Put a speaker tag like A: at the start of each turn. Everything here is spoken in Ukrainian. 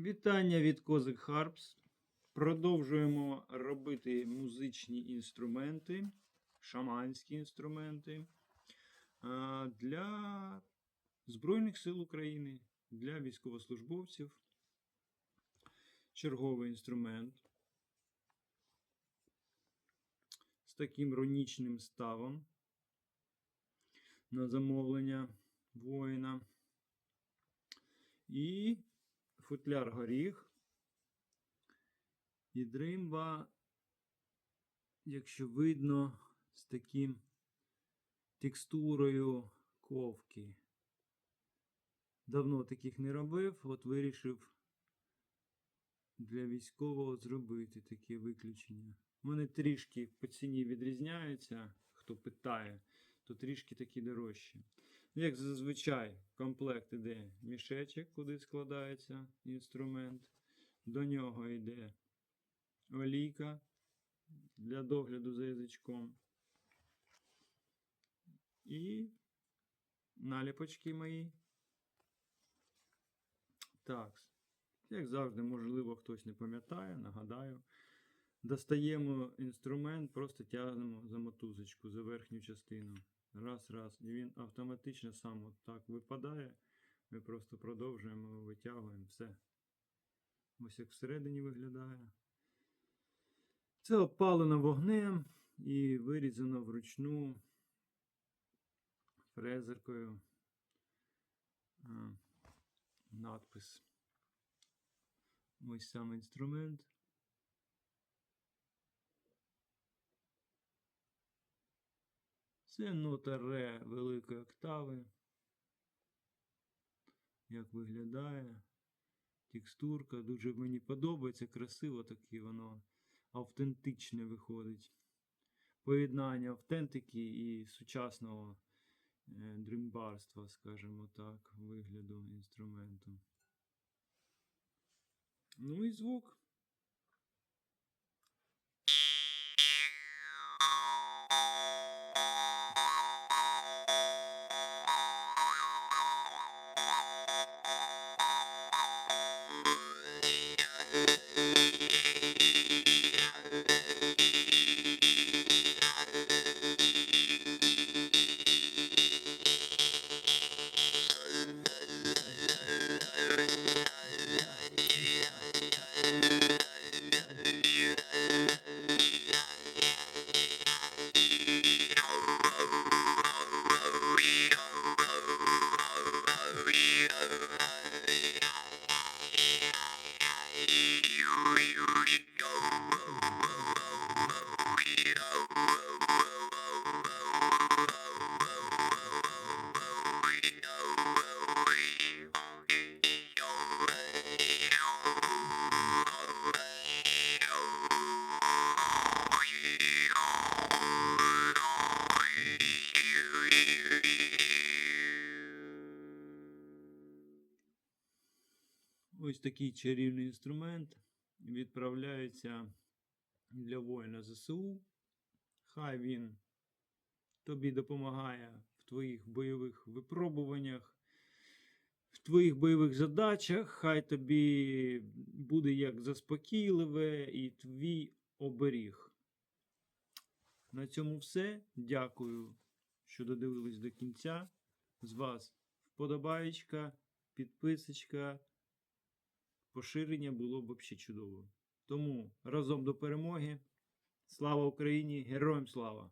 A: Вітання від Козик Харпс. Продовжуємо робити музичні інструменти, шаманські інструменти для Збройних сил України, для військовослужбовців. Черговий інструмент з таким ронічним ставом на замовлення воїна. І футляр горіх. І дримба, якщо видно, з таким текстурою ковки. Давно таких не робив, от вирішив для військового зробити таке виключення. Вони трішки по ціні відрізняються, хто питає, то трішки такі дорожчі. Як зазвичай, комплект іде мішечок, куди складається інструмент. До нього йде олійка для догляду за язичком. І наліпочки мої. Так, як завжди, можливо, хтось не пам'ятає, нагадаю. Достаємо інструмент, просто тягнемо за мотузочку, за верхню частину. Раз, раз. І він автоматично сам от так випадає. Ми просто продовжуємо, витягуємо все. Ось як всередині виглядає. Це опалено вогнем і вирізано вручну фрезеркою. Надпис. Ось сам інструмент. Це нота ре великої октави. Як виглядає. Текстурка дуже мені подобається, красиво таке воно автентичне виходить. Поєднання автентики і сучасного е, дримбарства, скажімо так, вигляду інструменту. Ну і звук. Ось такий чарівний інструмент відправляється для воїна ЗСУ. Хай він тобі допомагає в твоїх бойових випробуваннях, в твоїх бойових задачах. Хай тобі буде як заспокійливе і твій оберіг. На цьому все. Дякую, що додивились до кінця. З вас вподобаєчка, підписочка поширення було б взагалі чудово. Тому разом до перемоги. Слава Україні! Героям слава!